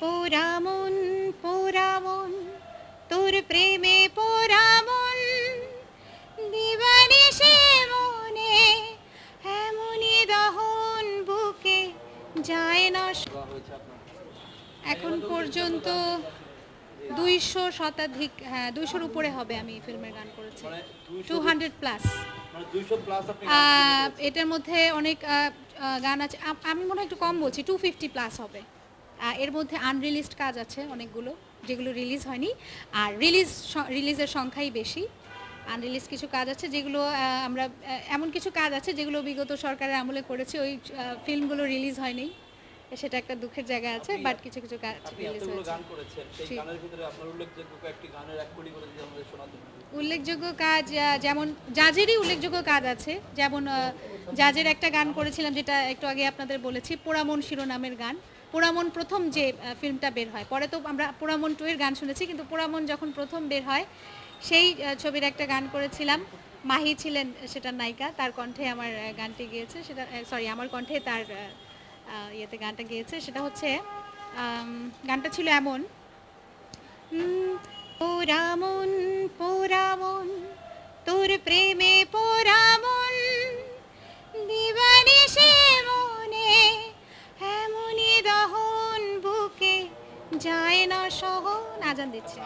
পোরামন পোরামন তোর প্রেমে পোরামন। দিবানিশে মনে এমনই দহন বুকে যায় না এখন পর্যন্ত দুইশো শতাধিক হ্যাঁ দুইশোর উপরে হবে আমি ফিল্মের গান করেছি। মানে টু হান্ড্রেড প্লাস। মানে 200 প্লাস আপনি আহ, এটার মধ্যে অনেক গান আছে। আমি মনে হয় একটু কম বলছি টু ফিফটি প্লাস হবে। এর মধ্যে আনরিলিজড কাজ আছে অনেকগুলো, যেগুলো রিলিজ হয়নি। আর রিলিজ রিলিজের সংখ্যাই বেশি। আনরিলিজ কিছু কাজ আছে যেগুলো আমরা এমন কিছু কাজ আছে যেগুলো বিগত সরকারের আমলে করেছে, ওই ফিল্মগুলো রিলিজ হয়নি। সেটা একটা দুঃখের জায়গা আছে বাট কিছু কিছু কাজ রিলিজ হয়েছে। উল্লেখযোগ্য কাজ যেমন জাজেরই উল্লেখযোগ্য কাজ আছে যেমন জাজের একটা গান করেছিলাম যেটা একটু আগে আপনাদের বলেছি পোড়ামন শিরোনামের গান। পোড়ামন প্রথম যে ফিল্মটা বের হয় পরে তো আমরা পোড়ামন টু এর গান শুনেছি কিন্তু পোড়ামন যখন প্রথম বের হয় সেই ছবির একটা গান করেছিলাম। মাহি ছিলেন সেটা নায়িকা তার কণ্ঠে আমার গানটি গিয়েছে সেটা সরি আমার কণ্ঠে তার ইয়েতে গানটা গিয়েছে, সেটা হচ্ছে গানটা ছিল এমন পোরামন পোরামন তোর প্রেমে পোরামন দিবানিশে মনে এমনই দহন বুকে যায় না সহন, আজান দিচ্ছে।